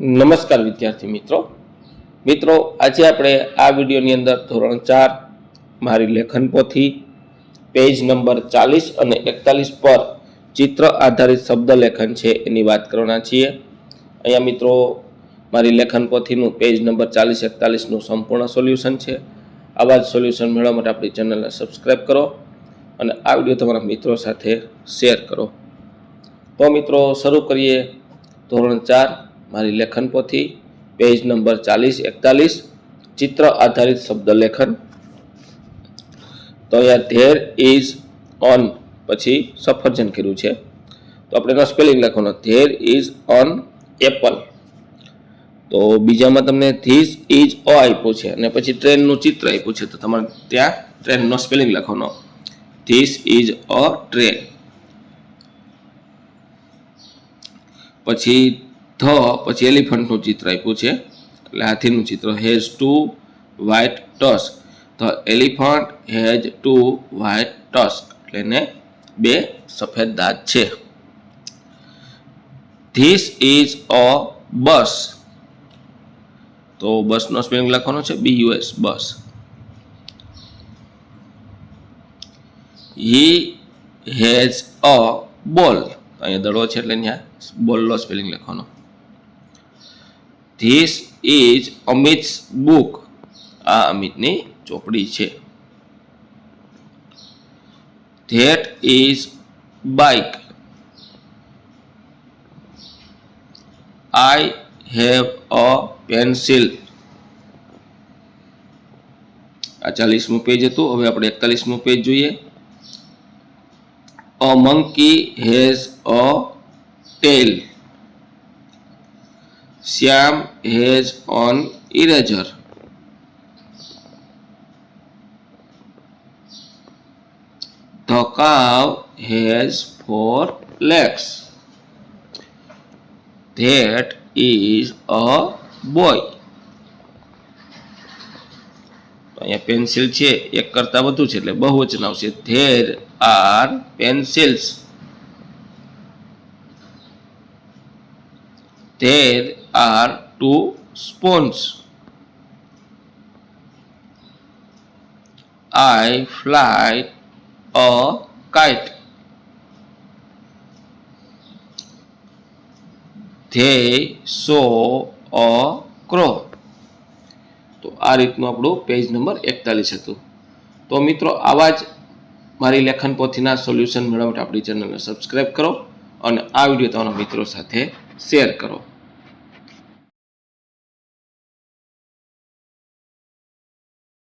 નમસ્કાર વિદ્યાર્થી મિત્રો. મિત્રો, આજે આપણે આ વિડીયોની અંદર ધોરણ ચાર મારી લેખન પોથી, પેજ નંબર ચાલીસ અને એકતાલીસ પર ચિત્ર આધારિત શબ્દ લેખન છે એની વાત કરવાના છીએ. અહીંયા મિત્રો, મારી લેખન પોથીનું પેજ નંબર ચાલીસ એકતાલીસનું સંપૂર્ણ સોલ્યુશન છે. આવા જ સોલ્યુશન મેળવવા માટે આપણી ચેનલને સબસ્ક્રાઈબ કરો અને આ વીડિયો તમારા મિત્રો સાથે શેર કરો. તો મિત્રો, શરૂ કરીએ ધોરણ ચાર મારી લેખન પોથી, પેજ નંબર ચાલીસ, એકતાલીસ, ચિત્ર આધારિત શબ્દ લેખન. તો અહીંયા ધેર ઇઝ ઓન પછી સફરજન કર્યું છે. તો આપણે એનો સ્પેલિંગ લખવાનો, ધેર ઇઝ ઓન એપલ. તો બીજામાં તમને ધીસ ઇઝ ઓ આપ્યું છે અને પછી ટ્રેનનું ચિત્ર આપ્યું છે. તો તમારે ત્યાં ટ્રેનનો સ્પેલિંગ લખવાનો, ધીસ ઇઝ અ ટ્રેન. પછી ધ, પછી એલિફન્ટનું ચિત્ર આપ્યું છે. એટલે હાથીનું ચિત્ર, has two white tusk. The elephant has two white tusk. એટલે એને બે સફેદ દાંત છે. This is a bus. તો બસનો સ્પેલિંગ લખવાનો છે, બી US bus. He has a બોલ. અહીંયા દડો છે એટલે અહીંયા બોલનો સ્પેલિંગ લખવાનો. ધીસ ઇઝ અમિત્સ બુક આ અમિતની ચોપડી છે. That is bike I have a pencil આ ચાલીસમું પેજ હતું. હવે આપણે એકતાલીસમું પેજ જોઈએ. A monkey has a tail Shyam has on eraser. The cow has four that is a boy તો અહીંયા પેન્સિલ છે, એક કરતા વધુ છે, એટલે બહુવચન આવશે. There are pencils. There are two spoons I fly a kite they saw a crow તો આ રીતનું આપણું પેજ નંબર એકતાલીસ હતું. તો મિત્રો, આવા જ મારી લેખન પોથીના સોલ્યુશન મેળવવા માટે આપણી ચેનલને સબસ્ક્રાઈબ કરો અને આ વીડિયો તમારા મિત્રો સાથે શેર કરો.